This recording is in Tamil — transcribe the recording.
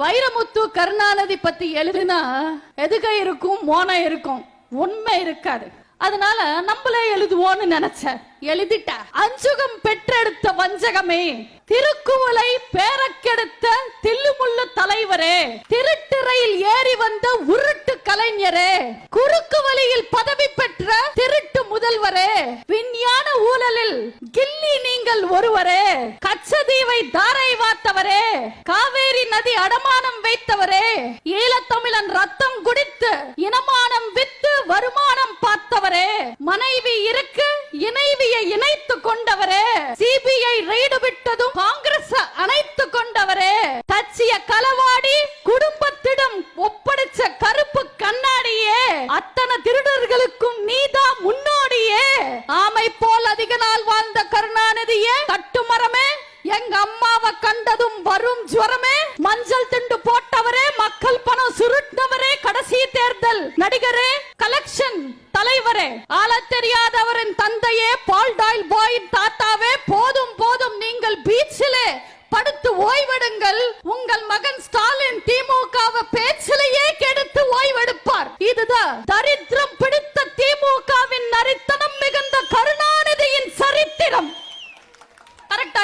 வைரமுத்து கருணாநிதி பத்தி எழுதுனா எதுக இருக்கும் மோன இருக்கும்? உண்மை இருக்காது. அதனால நம்மளே எழுதுவோம்னு நினைச்ச எழுதிட்ட. அஞ்சுகம் பெற்றெடுத்த வஞ்சகமே திருக்குவளை பேரக்கெடுத்த தில்லுமுள்ளு தலைவரே திருட்டிறையில் ஏறி வந்த உருட்டு கலைஞரே குறுக்கு வழியில் பதவி பெற்ற திருட்டு முதல்வரே விஞ்ஞான ஊழலில் கில்லி நீங்கள் ஒருவரே கச்சதீவை தாரை காத்தவரே காவேரி நதி அடமானம் வைத்தவரே. ஈழத்தமிழன் ரத்தம் குடித்து இனமானம் வித்து வருமானம் பார்த்தவரே. மனைவி இருக்கு இணைவியை இணைத்து கொண்டவரே. சிபிஐ ரெய்டு விட்டதும் காங்கிரஸ் அணைத்து கொண்டவரே. தச்சிய களவாடி குடும்பத்திடம் ஒப்படைச்ச கருப்பு கண்ணாடியே. அத்தனை திருடர்களுக்கும் நீதான் முன்னோடியே. ஆமை போல் அதிக நாள் வாழ்ந்த கருணாநிதியே கட்டுமரமே எங்க அம்மாவை கண்டதும் வரும் ஜுவரமே மஞ்சள் திண்டு போட்டவரே மக்கள் பணம் சுருட்டவரே கடைசி தேர்தல் நடிகரே கலெக்ஷன் தலைவரே. ஆள தெரியாதவரின் தந்தையே பால் டாயில் பாயின் தாத்தாவே போதும் போதும் நீங்கள் பீச்சிலே படுத்து ஓய்வெடுங்கள். உங்கள் மகன் ஸ்டாலின் திமுக பேச்சிலேயே கெடுத்து ஓய்வெடுப்பார். இதுதான் தரித்திரம் பிடித்த திமுகவின் நரித்தனம் மிகுந்த கருணாநிதியின் சரித்திரம்.